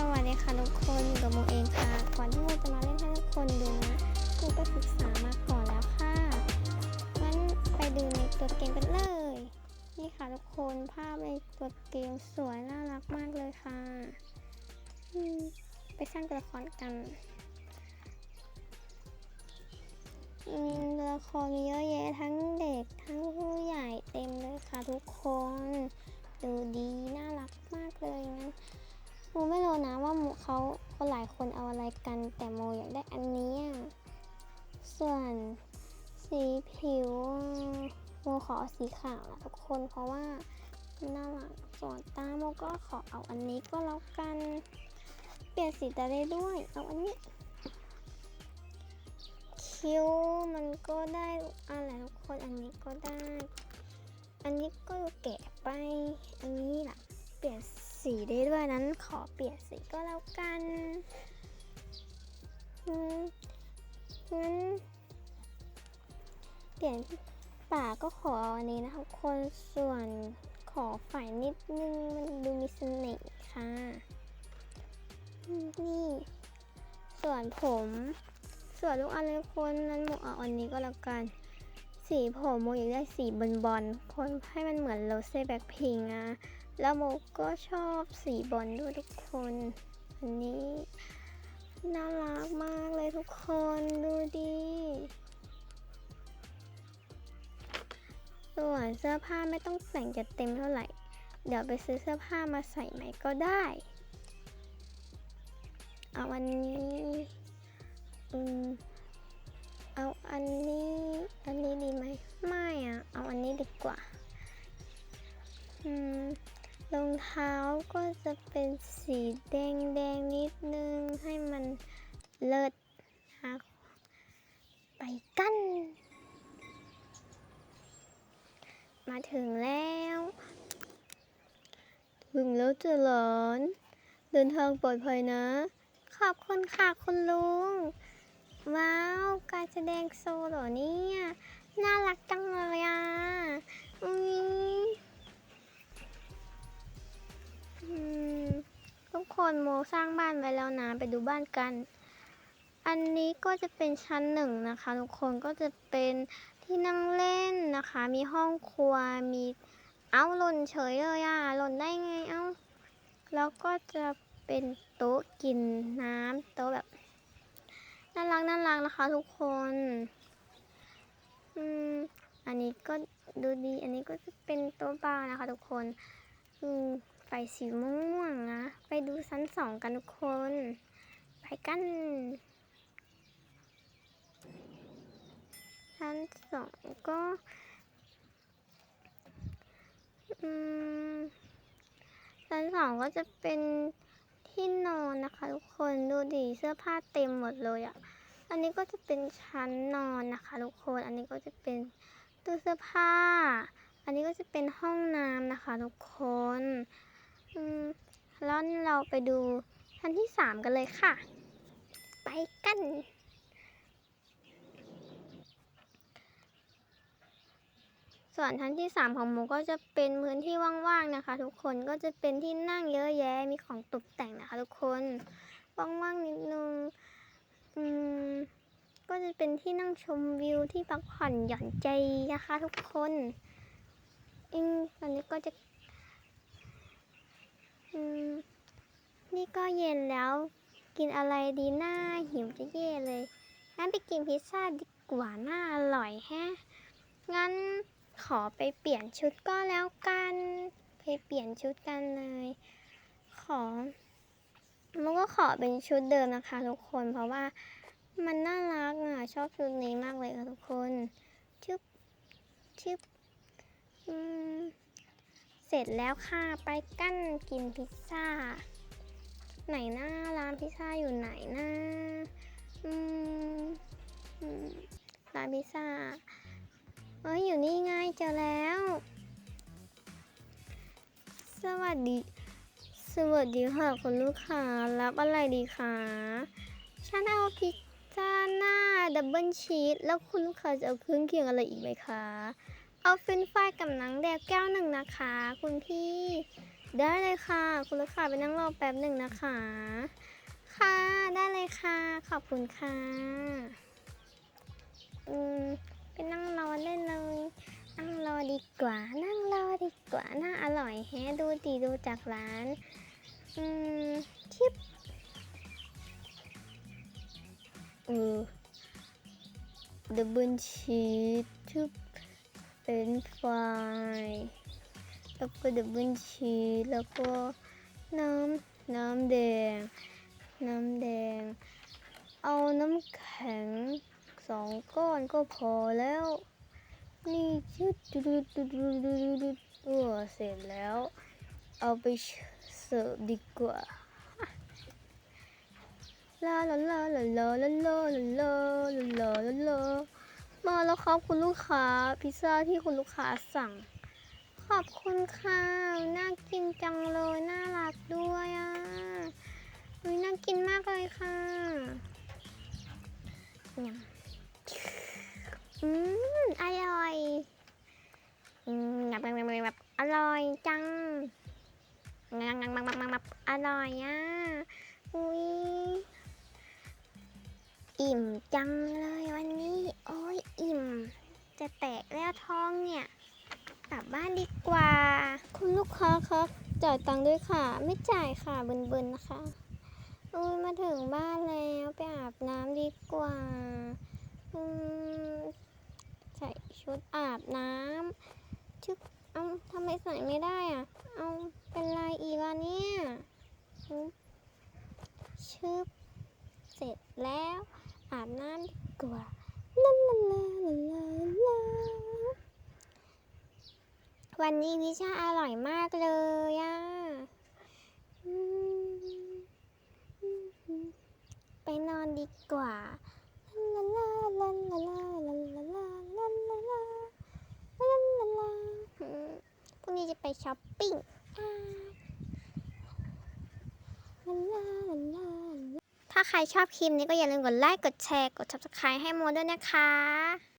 สวัสดีค่ะทุกคนอยู่กับโมเองค่ะ ก่อนที่โมจะมาเล่นให้ทุกคนดูนะโมไปศึกษามาก่อนแล้วค่ะงั้นไปดูในตัวเกมกันเลย นี่ค่ะทุกคนภาพในตัวเกมสวยน่ารักมากเลยค่ะไปสร้างตัวละครกันอืมตัวละครมีเยอะแยะทั้งเด็กทั้งผู้ใหญ่เต็มเลยค่ะทุกคน ดูดีน่ารักมาก โมไม่รู้นะว่าโมเขาคนหลายคนเอาอะไรกัน แต่โมอยากได้อันนี้ ส่วนสีผิวโมขอสีขาวนะทุกคนเพราะว่ามันน่ารักส่วนตาโมก็ขอเอาอันนี้ก็แล้วกัน เปลี่ยนสีตาได้ด้วย เอาอันนี้ คิ้วมันก็ได้อะไรทุกคนอันนี้ก็ได้ อันนี้ก็แกะไป อันนี้ล่ะ เปลี่ยน สีได้ด้วยนั้นขอเปลี่ยนสีก็แล้วกันงั้นเปลี่ยนป่าก็ขออันนี้นะคะคนส่วนขอฝ่ายนิดนึงมันดูมีเสน่ห์ค่ะ นี่ ส่วนผม ส่วนลูกอันเลยคนนั้นหมเอาอันนี้ก็แล้วกัน สีผมโมอยากได้สีบอลบอลคนให้มันเหมือนโรเซ่แบ็คพิงอะ แล้วโมก็ชอบสีบอลด้วยทุกคน อันนี้ น่ารักมากเลยทุกคนดูดิ ส่วนเสื้อผ้าไม่ต้องแต่งจะเต็มเท่าไหร่ เดี๋ยวไปซื้อเสื้อผ้ามาใส่ใหม่ก็ได้ เอาอันนี้ อืม เอาอันนี้ อันนี้ดีไหม ไม่อะเอาอันนี้ดีกว่า รองเท้าก็จะเป็นสีแดงแดงนิดนึงให้มันเลิศนะไปกัน มาถึงแล้ว ถึงแล้วจ้ะหลานเดินทางปลอดภัยนะ ขอบคุณค่ะคุณลุง ว้าว การแสดงโซโลเนี่ย สร้างบ้านไว้แล้วนะไปดูบ้านกัน อันนี้ก็จะเป็นชั้นหนึ่งนะคะทุกคนก็จะเป็นที่นั่งเล่นนะคะ มีห้องครัวมีเอ้าหล่นเฉยเลยอะหล่นได้ไงเอ้าแล้วก็จะเป็นโต๊ะกินน้ำโต๊ะแบบน่ารักน่ารักนะคะ ทุกคนอืมอันนี้ก็ดูดี อันนี้ก็จะเป็นโต๊ะบาร์นะคะ ทุกคนอืมไฟสีม่วงๆนะ ดูชั้นสองกันทุกคน ไปกันชั้นสองก็ชั้นสองก็จะเป็นที่นอนนะคะทุกคนดูดิเสื้อผ้าเต็มหมดเลยอะ่ะ อันนี้ก็จะเป็นชั้นนอนนะคะทุกคนอันนี้ก็จะเป็นตู้เสื้อผ้า อันนี้ก็จะเป็นห้องน้ำนะคะทุกคนอืม แล้วเราไปดูชั้นที่สามกันเลยค่ะ ไปกัน ส่วนชั้นที่สามของหมูก็จะเป็นพื้นที่ว่างๆนะคะ ทุกคนก็จะเป็นที่นั่งเยอะแยะมีของตกแต่งนะคะ ทุกคนว่างๆนิดนึงอืมก็จะเป็นที่นั่งชมวิวที่พักผ่อนหย่อนใจนะคะ ทุกคนอืมตอนนี้ก็จะ นี่ก็เย็นแล้ว กินอะไรดีหน้าหิวจะเย่เลย งั้นไปกินพิซซ่าดีกว่าน่าอร่อยแฮะ งั้นขอไปเปลี่ยนชุดก็แล้วกัน ไปเปลี่ยนชุดกันเลย ขอ มันก็ขอเป็นชุดเดิมนะคะทุกคน เพราะว่ามันน่ารักอะ ชอบชุดนี้มากเลยค่ะทุกคน ชึบชึบอืม เสร็จแล้วค่ะไปกั้นกินพิซซ่า ไหนหน้าร้านพิซซ่าอยู่ไหนหนะอืมอืมร้านพิซซ่าเอ้ยอยู่นี่ไงเจอแล้ว สวัสดี สวัสดีค่ะคุณลูกค้ารับอะไรดีคะฉันเอาพิซซ่าหน้าดับเบิลชีสแล้วคุณลูกค้าจะเอาเครื่องเคียงอะไรอีกไหมคะ เอาเฟรนช์ฟรายกับหนังแดกแก้วหนึ่งนะคะ คุณพี่ ได้เลยค่ะ คุณลูกค้าไปนั่งรอแป๊บหนึ่งนะคะ ค่ะ ได้เลยค่ะ ขอบคุณค่ะ อืมไปนั่งรอเล่นเลยนั่งรอดีกว่า นั่งรอดีกว่า น่าอร่อยแฮะ ดูดีดูจากร้าน อืมชิปเออดับเบิลชีสชิป เป็นไฟแล้วก็ดับเบิลชีแล้วก็น้ำน้ำแดง น้ำแดง เอาน้ำแข็งสองก้อนก็พอแล้ว นี่ชุดดูดูดูดูดูดูดูเออเสร็จแล้ว เอาไปเสิร์ฟดีกว่าลาลาลาลาลาลาลาลาลาลาลา มาแล้วครับคุณลูกค้าพิซซ่าที่คุณลูกค้าสั่ง ขอบคุณค่ะน่ากินจังเลยน่ารักด้วยอะอุ๊ยน่ากินมากเลยค่ะอืมอร่อยอืมแบบแบบแบบแบบอร่อยจังงังงังงังงังงังอร่อยอะอุ้ยอิ่มจังเลยวันนี้ อิ่ม จะแตกแล้วท้องเนี่ย กลับบ้านดีกว่า คุณลูกค้าครับจ่ายตังค์ด้วยค่ะ ไม่จ่ายค่ะเบินๆนะคะอุ้ยมาถึงบ้านแล้วไปอาบน้ำดีกว่าอืมใส่ชุดอาบน้ำชึบเอาทำไมใส่ไม่ได้อะ เอาเป็นไรอีกวะเนี่ยชึบชึบเสร็จแล้วอาบน้ำดีกว่า ลาลาลาลาลาวันนี้วิชาอร่อยมากเลยอะไปนอนดีกว่าลาลาลาลาลาลาลาลาลาลาลาลาลาลาลาอืมพรุ่งนี้จะไปช้อปปิ้งอ่าลาลาลาลา ถ้าใครชอบคลิปนี้ก็อย่าลืมกดไลค์ กดแชร์ กด subscribe ให้โมด้วยนะคะ